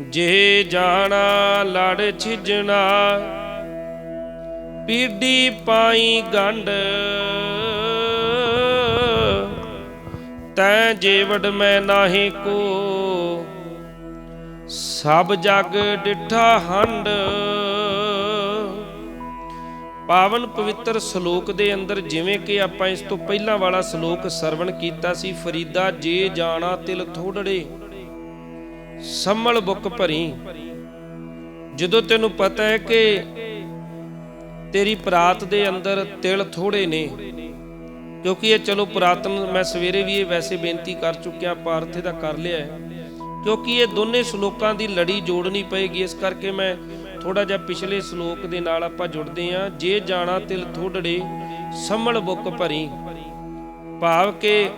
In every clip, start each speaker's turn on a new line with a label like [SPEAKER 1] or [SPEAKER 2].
[SPEAKER 1] ਜੇ ਜਾਣਾ ਲੜ ਛਿਜਣਾ, ਪੀੜੀ ਪਾਈ ਗੰਢ। ਤੈ ਜੀਵੜ ਮੈਂ ਨਾਹੀ ਕੋ, ਸਭ ਜਗ ਡਿਠਾ ਹੰਡ ਪਾਵਨ ਪਵਿੱਤਰ ਸ਼ਲੋਕ ਦੇ ਅੰਦਰ ਜਿਵੇਂ ਕਿ ਆਪਾਂ ਇਸ ਤੋਂ ਪਹਿਲਾਂ ਵਾਲਾ ਸ਼ਲੋਕ ਸਰਵਣ ਕੀਤਾ ਸੀ, ਫਰੀਦਾ ਜੇ ਜਾਣਾ ਤਿਲ ਥੋੜੜੇ। ਸੰਮਲ ਬੁੱਕ ਭਰੀ। ਜਦੋਂ ਤੈਨੂੰ ਪਤਾ ਹੈ ਕਿ ਤੇਰੀ ਪ੍ਰਾਤ ਦੇ ਅੰਦਰ ਤਿਲ ਥੋੜੇ ਨੇ, ਕਿਉਂਕਿ ਇਹ ਚਲੋ ਪੁਰਾਤਨ ਮੈਂ ਸਵੇਰੇ ਵੀ ਇਹ ਵੈਸੇ ਬੇਨਤੀ ਕਰ ਚੁੱਕਿਆ, ਪਾਰਥੇ ਦਾ ਕਰ ਲਿਆ ਕਿਉਂਕਿ ਇਹ ਦੋਨੇ ਸ਼ਲੋਕਾਂ ਦੀ ਲੜੀ ਜੋੜਨੀ ਪਏਗੀ, ਇਸ ਕਰਕੇ ਮੈਂ ਥੋੜਾ ਜਿਹਾ ਪਿਛਲੇ ਸ਼ਲੋਕ ਦੇ ਨਾਲ ਆਪਾਂ ਜੁੜਦੇ ਹਾਂ। ਜੇ ਜਾਣਾ ਤਿਲ ਥੋੜੜੇ ਸੰਮਲ ਬੁੱਕ ਭਰੀ। ਭਾਵ ਕਿ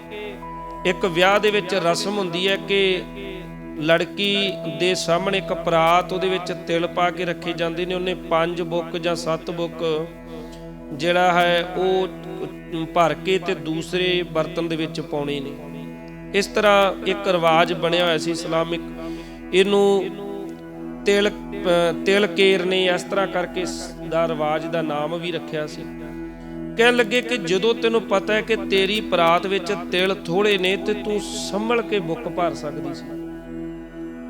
[SPEAKER 1] ਇੱਕ ਵਿਆਹ ਦੇ ਵਿੱਚ ਰਸਮ ਹੁੰਦੀ ਹੈ ਕਿ ਲੜਕੀ ਦੇ ਸਾਹਮਣੇ ਇੱਕ ਪਰਾਤ, ਉਹਦੇ ਵਿੱਚ ਤਿਲ ਪਾ ਕੇ ਰੱਖੇ ਜਾਂਦੇ ਨੇ, ਉਹਨੇ ਪੰਜ ਬੁੱਕ ਜਾਂ ਸੱਤ ਬੁੱਕ, ਜਿਹੜਾ ਹੈ ਉਹ ਭਰ ਕੇ ਤੇ ਦੂਸਰੇ ਬਰਤਨ ਦੇ ਵਿੱਚ ਪਾਉਣੇ ਨੇ। ਇਸ ਤਰ੍ਹਾਂ ਇੱਕ ਰਿਵਾਜ ਬਣਿਆ ਹੋਇਆ ਸੀ ਇਸਲਾਮਿਕ। ਇਹਨੂੰ ਤਿਲ ਤਿਲ ਕੇਰ ਨੇ ਇਸ ਤਰ੍ਹਾਂ ਕਰਕੇ ਇਸ ਦਾ ਰਿਵਾਜ ਦਾ ਨਾਮ ਵੀ ਰੱਖਿਆ ਸੀ। ਕਹਿਣ ਲੱਗੇ ਕਿ ਜਦੋਂ ਤੈਨੂੰ ਪਤਾ ਹੈ ਕਿ ਤੇਰੀ ਪਰਾਤ ਵਿੱਚ ਤਿਲ ਥੋੜੇ ਨੇ ਤੇ ਤੂੰ ਸੰਭਲ ਕੇ ਬੁੱਕ ਭਰ ਸਕਦੀ ਸੀ।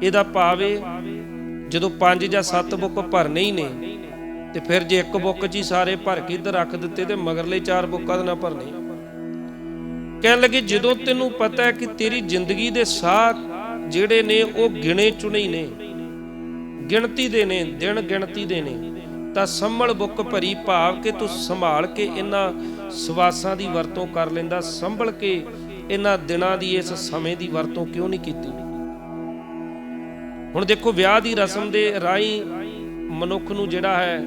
[SPEAKER 1] ਇਹਦਾ ਭਾਵ ਇਹ ਜਦੋਂ ਪੰਜ ਜਾਂ ਸੱਤ ਬੁੱਕ ਭਰਨੇ ਹੀ ਨੇ, ਤੇ ਫਿਰ ਜੇ ਇੱਕ ਬੁੱਕ 'ਚ ਹੀ ਸਾਰੇ ਭਰ ਕੇ ਇੱਧਰ ਰੱਖ ਦਿੱਤੇ ਤੇ ਮਗਰਲੇ ਚਾਰ ਬੁੱਕਾਂ ਦੇ ਨਾ ਭਰਨੇ। ਕਹਿਣ ਲੱਗੇ, ਜਦੋਂ ਤੈਨੂੰ ਪਤਾ ਹੈ ਕਿ ਤੇਰੀ ਜ਼ਿੰਦਗੀ ਦੇ ਸਾਹ ਜਿਹੜੇ ਨੇ, ਉਹ ਗਿਣੇ ਚੁਣੇ ਹੀ ਨੇ, ਗਿਣਤੀ ਦੇ ਨੇ, ਦਿਨ ਗਿਣਤੀ ਦੇ ਨੇ, ਤਾਂ ਸੰਭਲ ਬੁੱਕ ਭਰੀ ਭਾਵ ਕਿ ਤੂੰ ਸੰਭਾਲ ਕੇ ਇਹਨਾਂ ਸਵਾਸਾਂ ਦੀ ਵਰਤੋਂ ਕਰ ਲੈਂਦਾ, ਸੰਭਲ ਕੇ ਇਹਨਾਂ ਦਿਨਾਂ ਦੀ ਇਸ ਸਮੇਂ ਦੀ ਵਰਤੋਂ ਕਿਉਂ ਨਹੀਂ ਕੀਤੀ? ਹੁਣ ਦੇਖੋ ਵਿਆਹ ਦੀ ਰਸਮ ਦੇ ਰਾਹੀਂ ਮਨੁੱਖ ਨੂੰ ਜਿਹੜਾ ਹੈ,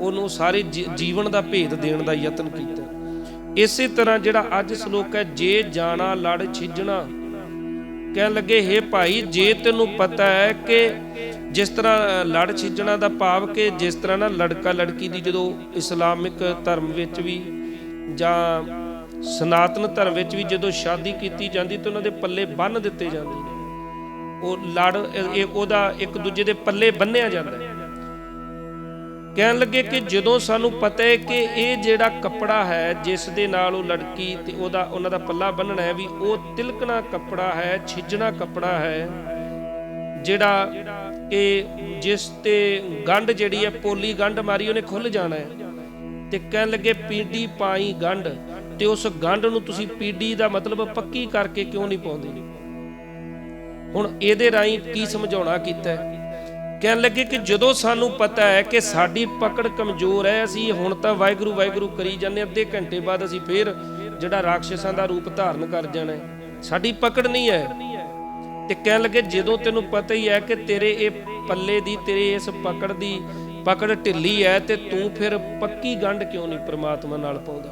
[SPEAKER 1] ਉਹਨੂੰ ਸਾਰੇ ਜੀ- ਜੀਵਨ ਦਾ ਭੇਦ ਦੇਣ ਦਾ ਯਤਨ ਕੀਤਾ। ਇਸੇ ਤਰ੍ਹਾਂ ਜਿਹੜਾ ਅੱਜ ਸ਼ਲੋਕ ਹੈ, ਜੇ ਜਾਣਾ, ਲੜ ਛਿੱਜਣਾ। ਕਹਿਣ ਲੱਗੇ, ਹੇ ਭਾਈ, ਜੇ ਤੈਨੂੰ ਪਤਾ ਹੈ ਕਿ ਜਿਸ ਤਰ੍ਹਾਂ ਲੜ ਛਿਜਣਾ ਦਾ ਭਾਵ ਕਿ ਜਿਸ ਤਰ੍ਹਾਂ ਨਾ ਲੜਕਾ ਲੜਕੀ ਦੀ ਜਦੋਂ ਇਸਲਾਮਿਕ ਧਰਮ ਵਿੱਚ ਵੀ ਜਾਂ ਸਨਾਤਨ ਧਰਮ ਵਿੱਚ ਵੀ ਜਦੋਂ ਸ਼ਾਦੀ ਕੀਤੀ ਜਾਂਦੀ ਤਾਂ ਉਹਨਾਂ ਦੇ ਪੱਲੇ ਬੰਨ ਦਿੱਤੇ ਜਾਂਦੇ ਨੇ। ਉਹ ਲੜ, ਇਹ ਉਹਦਾ ਇੱਕ ਦੂਜੇ ਦੇ ਪੱਲੇ ਬੰਨਿਆ ਜਾਂਦਾ ਹੈ। ਕਹਿਣ ਲੱਗੇ ਕਿ ਜਦੋਂ ਸਾਨੂੰ ਪਤਾ ਹੈ ਕਿ ਇਹ ਜਿਹੜਾ ਕੱਪੜਾ ਹੈ, ਜਿਸ ਦੇ ਨਾਲ ਉਹ ਲੜਕੀ ਤੇ ਉਹਦਾ, ਉਹਨਾਂ ਦਾ ਪੱਲਾ ਬੰਨਣਾ ਹੈ, ਵੀ ਉਹ ਤਿਲਕਣਾ ਕੱਪੜਾ ਹੈ, ਛਿੱਜਣਾ ਕੱਪੜਾ ਹੈ, ਜਿਹੜਾ ਕਿ ਜਿਸ ਤੇ ਗੰਢ ਜਿਹੜੀ ਹੈ, ਪੋਲੀ ਗੰਢ ਮਾਰੀ ਉਹਨੇ ਖੁੱਲ ਜਾਣਾ ਹੈ। ਤੇ ਕਹਿਣ ਲੱਗੇ, ਪੀਡੀ ਪਾਈ ਗੰਢ, ਤੇ ਉਸ ਗੰਢ ਨੂੰ ਤੁਸੀਂ ਪੀਡੀ ਦਾ ਮਤਲਬ ਪੱਕੀ ਕਰਕੇ ਕਿਉਂ ਨਹੀਂ ਪਾਉਂਦੇ? ਹੁਣ ਇਹਦੇ ਰਾਹੀਂ ਕੀ ਸਮਝਾਉਣਾ ਕੀਤਾ ਕਹਿਣ ਲੱਗੇ ਕਿ ਜਦੋਂ ਸਾਨੂੰ ਪਤਾ ਹੈ ਕਿ ਸਾਡੀ ਪਕੜ ਕਮਜ਼ੋਰ ਹੈ ਅਸੀਂ ਹੁਣ ਤਾਂ ਵਾਹਿਗੁਰੂ ਵਾਹਿਗੁਰੂ ਕਰੀ ਜਾਂਦੇ ਹਾਂ, ਅੱਧੇ ਘੰਟੇ ਬਾਅਦ ਅਸੀਂ ਫੇਰ ਜਿਹੜਾ ਰਾਖਸ਼ਾਂ ਦਾ ਰੂਪ ਧਾਰਨ ਕਰ ਜਾਣਾ ਸਾਡੀ ਪਕੜ ਨਹੀਂ ਹੈ। ਤੇ ਕਹਿਣ ਲੱਗੇ ਜਦੋਂ ਤੈਨੂੰ ਪਤਾ ਹੀ ਹੈ ਕਿ ਤੇਰੇ ਇਹ ਪੱਲੇ ਦੀ ਤੇਰੇ ਇਸ ਪਕੜ ਦੀ ਪਕੜ ਢਿੱਲੀ ਹੈ ਤੇ ਤੂੰ ਫਿਰ ਪੱਕੀ ਗੰਢ ਕਿਉਂ ਨਹੀਂ ਪ੍ਰਮਾਤਮਾ ਨਾਲ ਪਾਉਂਦਾ?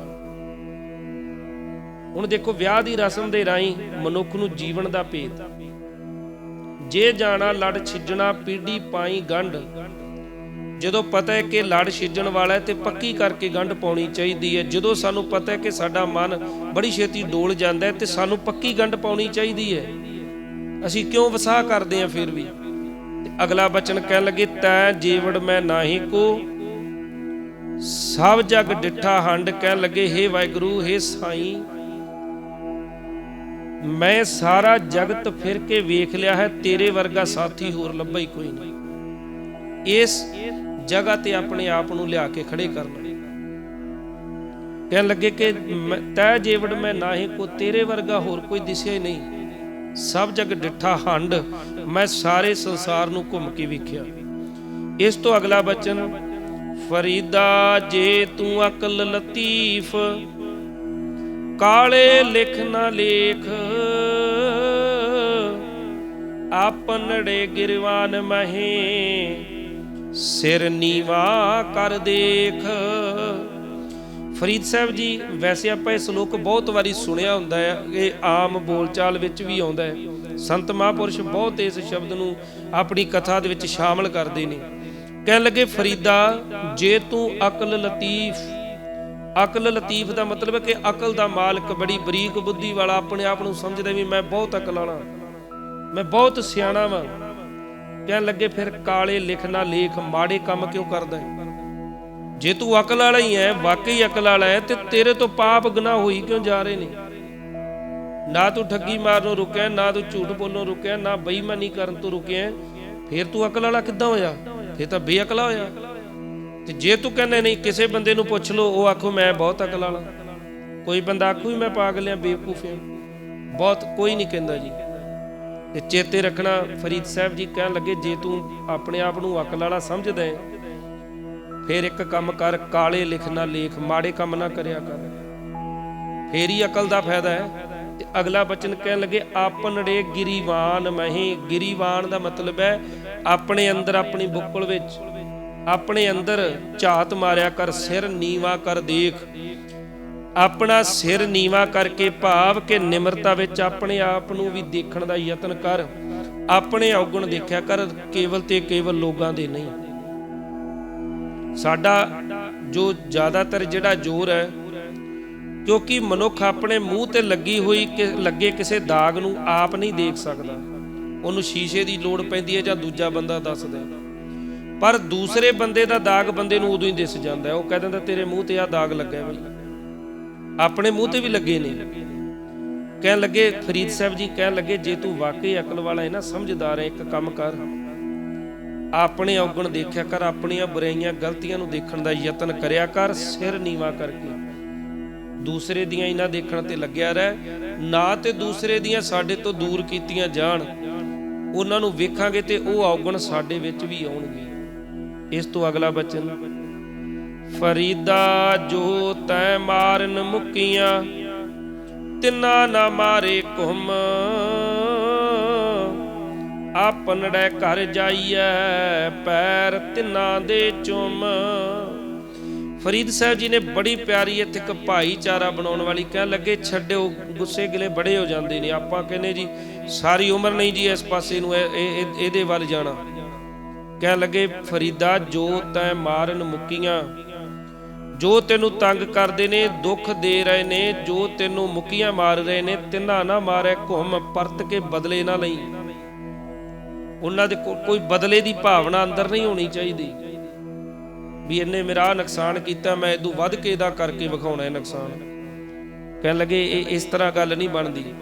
[SPEAKER 1] ਹੁਣ ਦੇਖੋ ਵਿਆਹ ਦੀ ਰਸਮ ਦੇ ਰਾਹੀਂ ਮਨੁੱਖ ਨੂੰ ਜੀਵਨ ਦਾ ਭੇਦ। ਜੇ ਜਾਣਾ ਲੜ ਛਿੱਜਣਾ ਪੀੜੀ ਪਾਈ ਗੰਢ। ਜਦੋਂ ਪਤਾ ਹੈ ਕਿ ਲੜ ਛਿਜਣ ਵਾਲਾ ਹੈ ਤੇ ਪੱਕੀ ਕਰਕੇ ਗੰਢ ਪਾਉਣੀ ਚਾਹੀਦੀ ਹੈ। ਜਦੋਂ ਸਾਨੂੰ ਪਤਾ ਹੈ ਕਿ ਸਾਡਾ ਮਨ ਬੜੀ ਛੇਤੀ ਡੋਲ ਜਾਂਦਾ ਹੈ ਤੇ ਸਾਨੂੰ ਪੱਕੀ ਗੰਢ ਪਾਉਣੀ ਚਾਹੀਦੀ ਹੈ। ਅਸੀਂ ਕਿਉਂ ਵਸਾ ਕਰਦੇ ਹਾਂ ਫਿਰ ਵੀ? ਅਗਲਾ ਬਚਨ ਕਹਿਣ ਲੱਗੇ, ਤੈ ਜੀਵੜ ਮੈਂ ਨਾਹੀ ਕੋ। ਸਭ ਜਗ ਡਿੱਠਾ ਹੰਡ ਕਹਿਣ ਲੱਗੇ, ਹੇ ਵਾਹਿਗੁਰੂ, ਹੇ ਸਾਈਂ। ਮੈਂ ਸਾਰਾ ਜਗਤ ਫਿਰ ਕੇ ਵੇਖ ਲਿਆ ਹੈ, ਤੇਰੇ ਵਰਗਾ ਸਾਥੀ ਹੋਰ ਲੱਭਾ ਹੀ ਕੋਈ ਨਹੀਂ। ਇਸ ਜਗ੍ਹਾ ਤੇ ਆਪਣੇ ਆਪ ਨੂੰ ਲਿਆ ਕੇ ਖੜੇ ਕਰਨਾ। ਕਹਿਣ ਲੱਗੇ ਕਿ ਤੈ ਜੀਵੜ ਮੈਂ ਨਾਹੀ ਕੋ, ਤੇਰੇ ਵਰਗਾ ਹੋਰ ਕੋਈ ਦਿਸਿਆ ਹੀ ਨਹੀਂ। ਸਭ ਜਗ ਡਿੱਠਾ ਹੰਡ, ਮੈਂ ਸਾਰੇ ਸੰਸਾਰ ਨੂੰ ਘੁੰਮ ਕੇ ਵੇਖਿਆ। ਇਸ ਤੋਂ ਅਗਲਾ ਬਚਨ, ਫਰੀਦਾ ਜੇ ਤੂੰ ਅਕਲ ਲਤੀਫ, ਕਾਲੇ ਲਿਖ ਨਾ ਲੇਖ ਆਪਨੜੇ ਗਿਰਵਾਨ ਮਹੇ, ਸਿਰ ਨੀਵਾ ਕਰ ਦੇਖ। ਫਰੀਦ ਸਾਹਿਬ ਜੀ, ਵੈਸੇ ਆਪਾਂ ਇਹ ਸ਼ਲੋਕ ਬਹੁਤ ਵਾਰੀ ਸੁਣਿਆ ਹੁੰਦਾ ਹੈ, ਇਹ ਆਮ ਬੋਲਚਾਲ ਵਿੱਚ ਵੀ ਆਉਂਦਾ ਹੈ। ਸੰਤ ਮਹਾਂਪੁਰਸ਼ ਬਹੁਤ ਇਸ ਸ਼ਬਦ ਨੂੰ ਆਪਣੀ ਕਥਾ ਦੇ ਵਿੱਚ ਸ਼ਾਮਲ ਕਰਦੇ ਨੇ। ਕਹਿਣ ਲੱਗੇ, ਫਰੀਦਾ, ਜੇ ਤੂੰ ਅਕਲ ਲਤੀਫ ਅਕਲ ਲਤੀਫ ਦਾ ਮਤਲਬ ਹੈ ਕਿ ਅਕਲ ਦਾ ਮਾਲਕ, ਬੜੀ ਬਰੀਕ ਬੁੱਧੀ ਵਾਲਾ, ਆਪਣੇ ਆਪ ਨੂੰ ਸਮਝਦਾ ਵੀ ਮੈਂ ਬਹੁਤ ਅਕਲ ਵਾਲਾ। ਮੈਂ ਬਹੁਤ ਸਿਆਣਾ ਵਾਂ। ਕਹਿਣ ਲੱਗੇ, ਫਿਰ ਕਾਲੇ ਲਿਖਣਾ ਲੇਖ, ਮਾੜੇ ਕੰਮ ਕਿਉਂ ਕਰਦਾ ਹੈ ਜੇ ਤੂੰ ਅਕਲ ਵਾਲਾ ਹੀ ਹੈ ਵਾਕਈ ਅਕਲ ਵਾਲਾ ਹੈ ਤੇ ਤੇਰੇ ਤੋਂ ਪਾਪ ਗੁਨਾਹ ਹੋਈ ਕਿਉਂ ਜਾ ਰਹੇ ਨੇ? ਨਾ ਤੂੰ ਠੱਗੀ ਮਾਰਨੋਂ ਰੁਕਿਆ, ਨਾ ਤੂੰ ਝੂਠ ਬੋਲਣੋਂ ਰੁਕਿਆ, ਨਾ ਬੇਈਮਾਨੀ ਕਰਨ ਤੋਂ ਰੁਕਿਆ ਫਿਰ ਤੂੰ ਅਕਲ ਵਾਲਾ ਕਿੱਦਾਂ ਹੋਇਆ? ਫਿਰ ਤਾਂ ਬੇਅਕਲਾ ਹੋਇਆ। ਤੇ ਜੇ ਤੂੰ ਕਹਿੰਦਾ ਨਹੀਂ, ਕਿਸੇ ਬੰਦੇ ਨੂੰ ਪੁੱਛ ਲਓ, ਉਹ ਆਖੋ, ਮੈਂ ਬਹੁਤ ਅਕਲ ਵਾਲਾ। ਕੋਈ ਬੰਦਾ ਆਖੂ ਵੀ ਮੈਂ ਪਾਗਲ ਆ, ਬੇਵਕੂਫ ਆ। ਬਹੁਤ, ਕੋਈ ਨਹੀਂ ਕਹਿੰਦਾ ਜੀ। ਤੇ ਚੇਤੇ ਰੱਖਣਾ, ਫਰੀਦ ਸਾਹਿਬ ਜੀ ਕਹਿਣ ਲੱਗੇ, ਜੇ ਤੂੰ ਆਪਣੇ ਆਪ ਨੂੰ ਅਕਲ ਵਾਲਾ ਸਮਝਦਾ ਹੈ, ਫਿਰ ਇੱਕ ਕੰਮ ਕਰ, ਕਾਲੇ ਲਿਖਣਾ ਲੇਖ, ਮਾੜੇ ਕੰਮ ਨਾ ਕਰਿਆ ਕਰ। ਫੇਰ ਹੀ ਅਕਲ ਦਾ ਫਾਇਦਾ ਹੈ। ਤੇ ਅਗਲਾ ਬਚਨ ਕਹਿਣ ਲੱਗੇ ਆਪਨੜੇ ਗਿਰੀਵਾਨ ਮਹੀਂ। ਗਿਰੀਵਾਨ ਦਾ ਮਤਲਬ ਹੈ, ਆਪਣੇ ਅੰਦਰ ਆਪਣੀ ਬੁੱਕਲ ਵਿੱਚ, ਆਪਣੇ ਅੰਦਰ ਝਾਤ ਮਾਰਿਆ ਕਰ, ਸਿਰ ਨੀਵਾ ਕਰ ਦੇਖ। ਆਪਣਾ ਸਿਰ ਨੀਵਾ ਕਰਕੇ ਭਾਵ ਕਿ ਨਿਮਰਤਾ ਵਿੱਚ ਆਪਣੇ ਆਪ ਨੂੰ ਵੀ ਦੇਖਣ ਦਾ ਯਤਨ ਕਰ। ਆਪਣੇ ਔਗਣ ਦੇਖਿਆ ਕਰ, ਕੇਵਲ ਤੇ ਕੇਵਲ ਲੋਕਾਂ ਦੇ ਨਹੀਂ। ਸਾਡਾ ਜੋ ਜ਼ਿਆਦਾਤਰ ਜਿਹੜਾ ਜ਼ੋਰ ਹੈ, ਕਿਉਂਕਿ ਮਨੁੱਖ ਆਪਣੇ ਮੂੰਹ ਤੇ ਲੱਗੀ ਹੋਈ ਲੱਗੇ ਕਿਸੇ ਦਾਗ ਨੂੰ ਆਪ ਨਹੀਂ ਦੇਖ ਸਕਦਾ। ਉਹਨੂੰ ਸ਼ੀਸ਼ੇ ਦੀ ਲੋੜ ਪੈਂਦੀ ਹੈ ਜਾਂ ਦੂਜਾ ਬੰਦਾ ਦੱਸਦਾ ਪਰ ਦੂਸਰੇ ਬੰਦੇ ਦਾ ਦਾਗ ਬੰਦੇ ਨੂੰ ਉਦੋਂ ਹੀ ਦਿਸ ਜਾਂਦਾ ਉਹ ਕਹਿ ਦਿੰਦਾ, ਤੇਰੇ ਮੂੰਹ ਤੇ ਆ ਦਾਗ ਲੱਗਾ ਹੈ ਆਪਣੇ ਮੂੰਹ ਤੇ ਵੀ ਲੱਗੇ ਨੇ। ਕਹਿਣ ਲੱਗੇ, ਫਰੀਦ ਸਾਹਿਬ ਜੀ, ਕਹਿਣ ਲੱਗੇ, ਜੇ ਤੂੰ ਵਾਕਈ ਅਕਲ ਵਾਲਾ ਹੈ ਨਾ, ਸਮਝਦਾਰ ਹੈ ਇੱਕ ਕੰਮ ਕਰ। ਆਪਣੇ ਔਗਣ ਦੇਖਿਆ ਕਰ, ਆਪਣੀਆਂ ਬੁਰਾਈਆਂ, ਗਲਤੀਆਂ ਨੂੰ ਦੇਖਣ ਦਾ ਯਤਨ ਕਰਿਆ ਕਰ, ਸਿਰ ਨੀਵਾ ਕਰਕੇ। ਦੂਸਰੇ ਦੀਆਂ ਇਹਨਾਂ ਦੇਖਣ ਤੇ ਲੱਗਿਆ ਰਹਿ, ਨਾ ਤੇ ਦੂਸਰੇ ਦੀਆਂ ਸਾਡੇ ਤੋਂ ਦੂਰ ਕੀਤੀਆਂ ਜਾਣ। ਉਹਨਾਂ ਨੂੰ ਵੇਖਾਂਗੇ ਤੇ ਉਹ ਔਗਣ ਸਾਡੇ ਵਿੱਚ ਵੀ ਆਉਣਗੇ। ਇਸ ਤੋਂ ਅਗਲਾ ਬਚਨ ਫਰੀਦਾ ਜੋ ਤੈ ਮਾਰਨ ਮੁਕੀਆਂ, ਤਿੰਨਾ ਨਾ ਮਾਰੇ ਘੁੰਮ। ਆਪਨੜੇ ਘਰ ਜਾਈਐ, ਪੈਰ ਤਿੰਨਾ ਦੇ ਚੁੰਮ। ਫਰੀਦ ਸਾਹਿਬ ਜੀ ਨੇ ਬੜੀ ਪਿਆਰੀ ਇੱਥੇ ਇੱਕ ਭਾਈਚਾਰਾ ਬਣਾਉਣ ਵਾਲੀ, ਕਹਿਣ ਲੱਗੇ, ਛੱਡਿਓ, ਗੁੱਸੇ ਗਿਲੇ ਬੜੇ ਹੋ ਜਾਂਦੇ ਨੇ। ਆਪਾਂ ਕਹਿੰਦੇ ਜੀ, ਸਾਰੀ ਉਮਰ ਨਹੀਂ ਜੀ ਇਸ ਪਾਸੇ ਨੂੰ ਇਹ- ਇਹਦੇ ਵੱਲ ਜਾਣਾ। ਕਹਿਣ ਲੱਗੇ, ਫਰੀਦਾ ਜੋ ਤੈ ਮਾਰਨ ਮੁਕੀਆਂ ਜੋ ਤੈਨੂੰ ਤੰਗ ਕਰਦੇ ਨੇ, ਦੁੱਖ ਦੇ ਰਹੇ ਨੇ, ਜੋ ਤੈਨੂੰ ਮੁਕੀਆਂ ਮਾਰ ਰਹੇ ਨੇ, ਤਿੰਨਾ ਨਾ ਮਾਰੇ, ਘੁੰਮ ਪਰਤ ਕੇ ਬਦਲੇ ਨਾ ਲਈ। ਉਹਨਾਂ ਦੇ ਕੋਈ ਬਦਲੇ ਦੀ ਭਾਵਨਾ ਅੰਦਰ ਨਹੀਂ ਹੋਣੀ ਚਾਹੀਦੀ। ਵੀ ਇਹਨੇ ਮੇਰਾ ਨੁਕਸਾਨ ਕੀਤਾ, ਮੈਂ ਇਦੋਂ ਵੱਧ ਕੇ ਇਹਦਾ ਕਰਕੇ ਵਿਖਾਉਣਾ ਹੈ ਨੁਕਸਾਨ। ਕਹਿਣ ਲੱਗੇ, ਇਹ ਇਸ ਤਰ੍ਹਾਂ ਗੱਲ ਨਹੀਂ ਬਣਦੀ।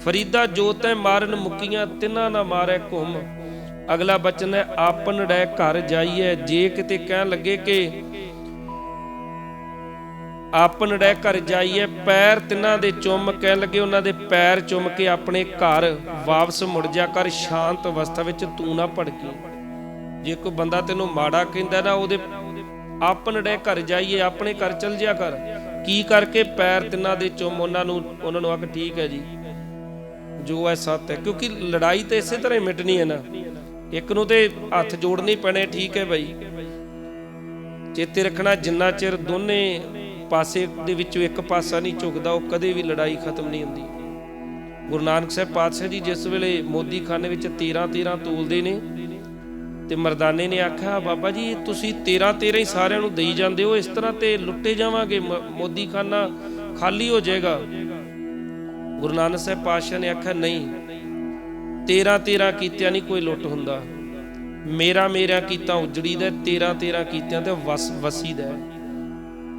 [SPEAKER 1] ਫਰੀਦਾ ਜੋ ਤੈ ਮਾਰਨ ਮੁਕੀਆਂ, ਤਿੰਨਾ ਨਾ ਮਾਰੇ, ਘੁੰਮ। ਅਗਲਾ ਬਚਨ ਹੈ, ਆਪਨ ਡੈ ਘਰ ਜਾਈਏ। ਜੇ ਕਿਤੇ ਕਹਿਣ ਲੱਗੇ ਕਿ ਆਪਨ ਡੈ ਘਰ ਜਾਈਏ, ਪੈਰ ਤਿੰਨਾਂ ਦੇ ਚੁੰਮ ਕਹਿਣ ਲੱਗੇ ਉਹਨਾਂ ਦੇ ਪੈਰ ਚੁੰਮ ਕੇ ਆਪਣੇ ਘਰ ਵਾਪਸ ਮੁੜ ਜਾ ਕਰ, ਸ਼ਾਂਤ ਅਵਸਥਾ ਵਿੱਚ ਤੂੰ ਨਾ ਭੜਕੀ। ਜੇ ਕੋਈ ਬੰਦਾ ਤੈਨੂੰ ਮਾੜਾ ਕਹਿੰਦਾ ਨਾ, ਉਹਦੇ ਆਪਨ ਡੈ ਘਰ ਜਾਈਏ, ਆਪਣੇ ਘਰ ਚਲ ਜਿਆ ਕਰ। ਕੀ ਕਰਕੇ ਪੈਰ ਤਿੰਨਾਂ ਦੇ ਚੁੰਮ ਉਹਨਾਂ ਨੂੰ ਉਹਨਾਂ ਨੂੰ ਆਖ, ਠੀਕ ਹੈ ਜੀ, ਜੋ ਹੈ ਸੱਤ ਹੈ। ਕਿਉਂਕਿ ਲੜਾਈ ਤੇ ਇਸੇ ਤਰ੍ਹਾਂ ਹੀ ਮਿਟਣੀ ਹੈ ਨਾ। ਇੱਕ ਨੂੰ ਤੇ ਹੱਥ ਜੋੜਨੇ ਪੈਣੇ, ਠੀਕ ਹੈ ਬਾਈ। ਚੇਤੇ ਰੱਖਣਾ ਜਿੰਨਾ ਚਿਰ ਦੋਨੇ ਪਾਸੇ ਦੇ ਵਿੱਚੋਂ ਇੱਕ ਪਾਸਾ ਨਹੀਂ ਝੁਕਦਾ, ਉਹ ਕਦੇ ਵੀ ਲੜਾਈ ਖਤਮ ਨਹੀਂ ਹੁੰਦੀ। ਗੁਰੂ ਨਾਨਕ ਸਾਹਿਬ ਪਾਤਸ਼ਾਹ ਜੀ ਜਿਸ ਵੇਲੇ ਮੋਦੀ ਖਾਨੇ ਵਿੱਚ 13 13 ਤੋਲਦੇ ਨੇ ਤੇ ਮਰਦਾਨੇ ਨੇ ਆਖਿਆ, ਬਾਬਾ ਜੀ, ਤੁਸੀਂ 13 13 ਹੀ ਸਾਰਿਆਂ ਨੂੰ ਦੇਈ ਜਾਂਦੇ ਹੋ, ਇਸ ਤਰ੍ਹਾਂ ਤੇ ਲੁੱਟੇ ਜਾਵਾਂਗੇ, ਮ- ਮੋਦੀ ਖਾਨਾ ਖਾਲੀ ਹੋ ਜਾਏਗਾ। ਗੁਰੂ ਨਾਨਕ ਸਾਹਿਬ ਪਾਤਸ਼ਾਹ ਨੇ ਆਖਿਆ, ਨਹੀਂ 13 13 ਕੀਤਿਆਂ ਨਹੀਂ ਕੋਈ ਲੁੱਟ ਹੁੰਦਾ। ਮੇਰਾ ਮੇਰਾ ਕੀਤਾ ਉਜੜੀ ਦਾ 13 13 ਕੀਤਿਆਂ ਤੇ ਵਸ, ਵਸੀ ਦਾ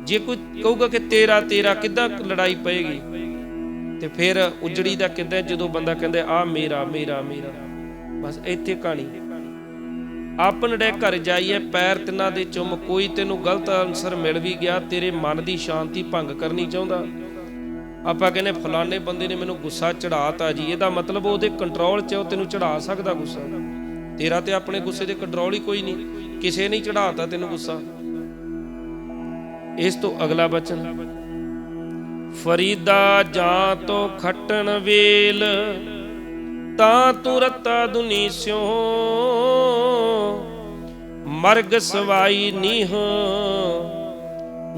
[SPEAKER 1] ਜੇ ਕੋਈ ਕਹੂਗਾ ਕਿ ਤੇਰਾ ਤੇਰਾ ਕਿੱਦਾਂ ਲੜਾਈ ਪਏਗੀ? ਤੇ ਫਿਰ ਉਜੜੀ ਦਾ ਕਿੱਦਾਂ ਜਦੋਂ ਬੰਦਾ ਕਹਿੰਦਾ, ਆ ਮੇਰਾ ਮੇਰਾ ਮੇਰਾ। ਬਸ ਇੱਥੇ ਕਹਾਣੀ। ਆਪਨ ਡੇ ਘਰ ਜਾਈਏ, ਪੈਰ ਤਿੰਨਾਂ ਦੇ ਚੁੰਮ, ਕੋਈ ਤੈਨੂੰ ਗਲਤ ਅਨਸਰ ਮਿਲ ਵੀ ਗਿਆ, ਤੇਰੇ ਮਨ ਦੀ ਸ਼ਾਂਤੀ ਭੰਗ ਕਰਨੀ ਚਾਹੁੰਦਾ। ਆਪਾਂ ਕਹਿੰਦੇ, ਫਲਾਣੇ ਬੰਦੇ ਨੇ ਮੈਨੂੰ ਗੁੱਸਾ ਚੜਾਤਾ ਜੀ। ਇਹਦਾ ਮਤਲਬ ਉਹਦੇ ਕੰਟਰੋਲ 'ਚ ਉਹ ਤੈਨੂੰ ਚੜਾ ਸਕਦਾ ਗੁੱਸਾ। ਤੇਰਾ ਤੇ ਆਪਣੇ ਗੁੱਸੇ ਦੇ ਕੰਟਰੋਲ ਹੀ ਕੋਈ ਨਹੀਂ। ਕਿਸੇ ਨੇ ਚੜਾਤਾ ਤੈਨੂੰ ਗੁੱਸਾ। ਇਸ ਤੋਂ ਅਗਲਾ ਬਚਨ, ਫਰੀਦਾ ਜਾਂ ਤੋਂ ਖੱਟਣ ਵੇਲ, ਤਾਂ ਤੂੰ ਦੁਨੀ ਸਿਓ ਮਰਗ ਸਵਾਈ ਨੀਹ,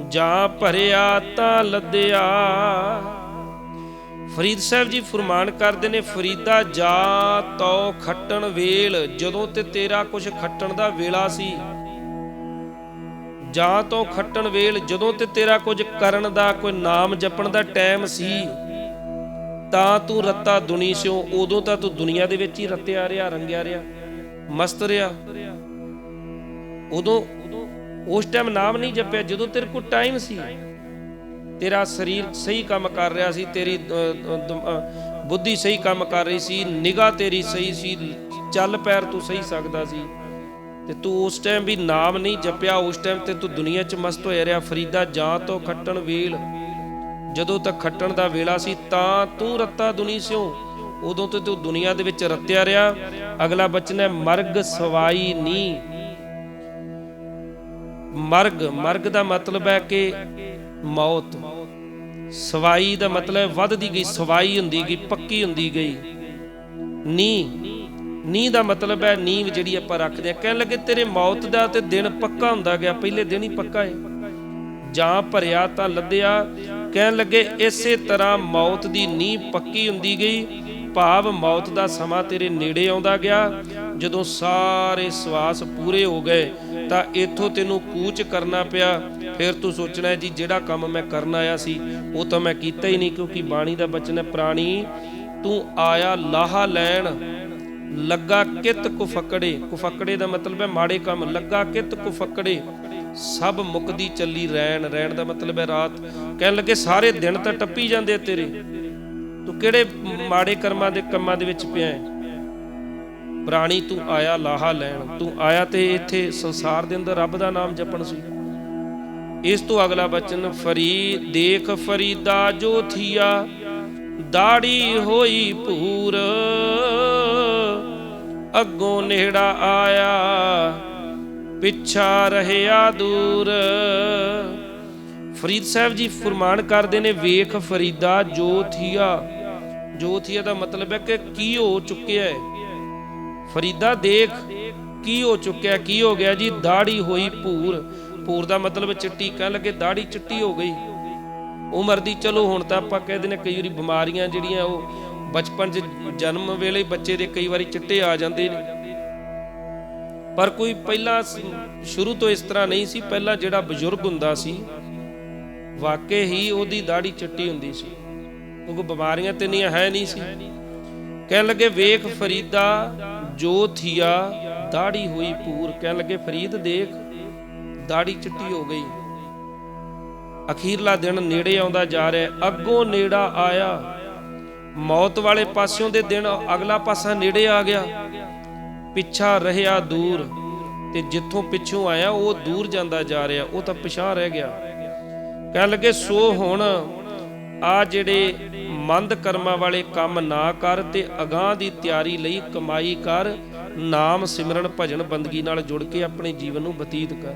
[SPEAKER 1] ਜਾਂ ਭਰਿਆ ਤਾਂ ਲੱਦਿਆ। ਫਰੀਦ ਸਾਹਿਬ ਜੀ ਫਰਮਾਨ ਕਰਦੇ ਨੇ, ਫਰੀਦਾ ਜਾ ਤੋ ਖੱਟਣ ਵੇਲ, ਜਦੋਂ ਤੇ ਤੇਰਾ ਕੁਝ ਖੱਟਣ ਦਾ ਵੇਲਾ ਸੀ ਜਾਂ ਤੋਂ ਖੱਟਣ ਵੇਲ, ਜਦੋਂ ਤੇ ਤੇਰਾ ਕੁਝ ਕਰਨ ਦਾ, ਕੋਈ ਨਾਮ ਜਪਣ ਦਾ ਟਾਈਮ ਸੀ, ਤਾਂ ਤੂੰ ਰੱਤਾ ਦੁਨੀ ਸਿਓ ਉਦੋਂ ਤਾਂ ਤੂੰ ਦੁਨੀਆ ਦੇ ਵਿੱਚ ਹੀ ਰੱਤਿਆ ਰਿਹਾ, ਰੰਗਿਆ ਰਿਹਾ, ਮਸਤ ਰਿਹਾ। ਉਦੋਂ ਉਸ ਟਾਈਮ ਨਾਮ ਨਹੀਂ ਜਪਿਆ, ਜਦੋਂ ਤੇਰੇ ਕੋਲ ਟਾਈਮ ਸੀ। ਤੇਰਾ ਸਰੀਰ ਸਹੀ ਕੰਮ ਕਰ ਰਿਹਾ ਸੀ, ਤੇਰੀ ਬੁੱਧੀ ਸਹੀ ਕੰਮ ਕਰ ਰਹੀ ਸੀ, ਨਿਗਾਹ ਤੇਰੀ ਸਹੀ ਸੀ, ਚੱਲ ਪੈਰ ਤੂੰ ਸਹੀ ਸਕਦਾ ਸੀ। ਤੇ ਤੂੰ ਉਸ ਟਾਈਮ ਵੀ ਨਾਮ ਨਹੀਂ ਜਪਿਆ, ਉਸ ਟਾਈਮ ਤੇ ਤੂੰ ਦੁਨੀਆ 'ਚ ਮਸਤ ਹੋਇਆ ਰਿਹਾ, ਫਰੀਦਾ ਜਾਂ ਤੋਂ ਖੱਟਣ ਵੇਲ। ਜਦੋਂ ਤੱਕ ਖੱਟਣ ਦਾ ਵੇਲਾ ਸੀ, ਤਾਂ ਤੂੰ ਰੱਤਾ ਦੁਨੀ ਸਿਓ ਉਦੋਂ ਤੇ ਤੂੰ ਦੁਨੀਆ ਦੇ ਵਿੱਚ ਰੱਤਿਆ ਰਿਹਾ। ਅਗਲਾ ਬਚਨ ਹੈ, ਮਰਗ ਸਵਾਈ ਨੀ। ਮਰਗ ਮਰਗ ਦਾ ਮਤਲਬ ਹੈ ਕਿ ਮੌਤ। ਸਵਾਈ ਦਾ ਮਤਲਬ ਵੱਧਦੀ ਗਈ, ਸਵਾਈ ਹੁੰਦੀ ਗਈ, ਪੱਕੀ ਹੁੰਦੀ ਗਈ। ਨੀ। ਨੀਂਹ ਦਾ ਮਤਲਬ ਹੈ ਨੀਂਵ ਜਿਹੜੀ ਆਪਾਂ ਰੱਖਦੇ ਆ ਕਹਿਣ ਲੱਗੇ ਤੇਰੇ ਮੌਤ ਦਾ ਤੇ ਦਿਨ ਪੱਕਾ ਹੁੰਦਾ ਗਿਆ, ਪਹਿਲੇ ਦਿਨ ਹੀ ਪੱਕਾ ਹੈ ਜਾਂ ਭਰਿਆ ਤਾਂ ਲੱਦਿਆ। ਕਹਿਣ ਲੱਗੇ ਇਸੇ ਤਰ੍ਹਾਂ ਮੌਤ ਦੀ ਨੀਂਹ ਪੱਕੀ ਹੁੰਦੀ ਗਈ। ਭਾਵ ਮੌਤ ਦਾ ਸਮਾਂ ਤੇਰੇ ਨੇੜੇ ਆਉਂਦਾ ਗਿਆ। ਜਦੋਂ ਸਾਰੇ ਸਵਾਸ ਪੂਰੇ ਹੋ ਗਏ, ਤਾਂ ਇੱਥੋਂ ਤੈਨੂੰ ਕੂਚ ਕਰਨਾ ਪਿਆ। ਫਿਰ ਤੂੰ ਸੋਚਣਾ ਜੀ, ਜਿਹੜਾ ਕੰਮ ਮੈਂ ਕਰਨ ਆਇਆ ਸੀ, ਉਹ ਤਾਂ ਮੈਂ ਕੀਤਾ ਹੀ ਨਹੀਂ, ਕਿਉਂਕਿ ਬਾਣੀ ਦਾ ਬਚਨ ਹੈ, ਪ੍ਰਾਣੀ, ਤੂੰ ਆਇਆ ਲਾਹਾ ਲੈਣ। ਲੱਗਾ ਕਿਤ ਕੁਫਕੜੇ ਕੁਫਕੜੇ ਦਾ ਮਤਲਬ ਹੈ ਮਾੜੇ ਕੰਮ, ਲੱਗਾ ਕਿਤ ਕੁਫਕੜੇ ਸਭ ਮੁਕਦੀ ਚੱਲੀ ਰਹਿਣ ਰਹਿਣ ਦਾ ਮਤਲਬ ਹੈ ਰਾਤ। ਕਹਿਣ ਲੱਗੇ, ਸਾਰੇ ਦਿਨ ਤਾਂ ਟੱਪੀ ਜਾਂਦੇ ਤੇਰੇ। ਤੂੰ ਕਿਹੜੇ ਮਾੜੇ ਕਰਮਾਂ ਦੇ ਕੰਮਾਂ ਦੇ ਵਿੱਚ ਪਿਆ ਹੈ? ਪ੍ਰਾਣੀ, ਤੂੰ ਆਇਆ ਲਾਹਾ ਲੈਣ। ਤੂੰ ਆਇਆ ਤੇ ਇੱਥੇ ਸੰਸਾਰ ਦੇ ਅੰਦਰ ਰੱਬ ਦਾ ਨਾਮ ਜਪਣ ਸੀ। ਇਸ ਤੋਂ ਅਗਲਾ ਬਚਨ, ਫਰੀ ਦੇਖ ਫਰੀਦਾ ਜੋ ਥੀਆ, ਦਾੜੀ ਹੋਈ ਭੂਰ। ਅੱਗੋਂ ਨੇੜਾ ਆਇਆ, ਪਿੱਛਾ ਰਹਿਆ ਦੂਰ। ਫਰੀਦ ਸਾਹਿਬ ਜੀ ਫਰਮਾਨ ਕਰਦੇ ਨੇ, ਵੇਖ ਫਰੀਦਾ ਜੋ ਥੀਆ ਜੋ ਥੀਆ ਦਾ ਮਤਲਬ ਹੈ ਕਿ ਕੀ ਹੋ ਚੁੱਕਿਆ ਹੈ? ਫਰੀਦਾ ਦੇਖ, ਕੀ ਹੋ ਚੁੱਕਿਆ, ਕੀ ਹੋ ਗਿਆ ਜੀ? ਦਾੜੀ ਹੋਈ ਭੂਰ। ਭੂਰ ਦਾ ਮਤਲਬ ਚਿੱਟੀ ਕਹਿਣ ਲੱਗੇ ਦਾੜੀ ਚਿੱਟੀ ਹੋ ਗਈ। ਉਮਰ ਦੀ, ਚਲੋ ਹੁਣ ਤਾਂ ਆਪਾਂ ਕਹਿ ਨੇ ਕਈ ਵਾਰੀ ਬਿਮਾਰੀਆਂ ਜਿਹੜੀਆਂ ਉਹ ਬਚਪਨ 'ਚ ਜਨਮ ਵੇਲੇ ਬੱਚੇ ਦੇ ਕਈ ਵਾਰੀ ਚਿੱਟੇ ਆ ਜਾਂਦੇ ਨੇ। ਪਰ ਕੋਈ ਪਹਿਲਾਂ ਸ਼ੁਰੂ ਤੋਂ ਇਸ ਤਰ੍ਹਾਂ ਨਹੀਂ ਸੀ। ਪਹਿਲਾਂ ਜਿਹੜਾ ਬਜ਼ੁਰਗ ਹੁੰਦਾ ਸੀ, ਵਾਕਈ ਹੀ ਉਹਦੀ ਦਾੜੀ ਚਿੱਟੀ ਹੁੰਦੀ ਸੀ। ਕਿਉਂਕਿ ਬਿਮਾਰੀਆਂ ਤੇ ਨਹੀਂ, ਹੈ ਨਹੀਂ ਸੀ। ਕਹਿਣ ਲੱਗੇ, ਵੇਖ ਫਰੀਦਾ, ਜੋ ਥੀਆ ਦਾੜੀ ਹੋਈ ਪੂਰ। ਕਹਿਣ ਲੱਗੇ, ਫਰੀਦ, ਦੇਖ ਦਾੜੀ ਚਿੱਟੀ ਹੋ ਗਈ। ਅਖੀਰਲਾ ਦਿਨ ਨੇੜੇ ਆਉਂਦਾ ਜਾ ਰਿਹਾ। ਅੱਗੋਂ ਨੇੜਾ ਆਇਆ। ਮੌਤ ਵਾਲੇ ਪਾਸਿਓਂ ਦੇ ਦਿਨ ਅਗਲਾ ਪਾਸਾ ਨੇੜੇ ਆ ਗਿਆ। ਪਿੱਛਾ ਰਹਿਆ ਦੂਰ ਤੇ ਜਿੱਥੋਂ ਪਿੱਛੋਂ ਆਇਆ, ਉਹ ਦੂਰ ਜਾਂਦਾ ਜਾ ਰਿਹਾ, ਉਹ ਤਾਂ ਪਿਛਾਂ ਰਹਿ ਗਿਆ। ਕਹਿਣ ਲੱਗੇ, ਸੋ ਹੁਣ ਆ ਜਿਹੜੇ ਮੰਦ ਕਰਮਾਂ ਵਾਲੇ ਕੰਮ ਨਾ ਕਰ ਤੇ ਅਗਾਹ ਦੀ ਤਿਆਰੀ ਲਈ ਕਮਾਈ ਕਰ, ਨਾਮ ਸਿਮਰਨ ਭਜਨ ਬੰਦਗੀ ਨਾਲ ਜੁੜ ਕੇ ਆਪਣੇ ਜੀਵਨ ਨੂੰ ਬਤੀਤ ਕਰ।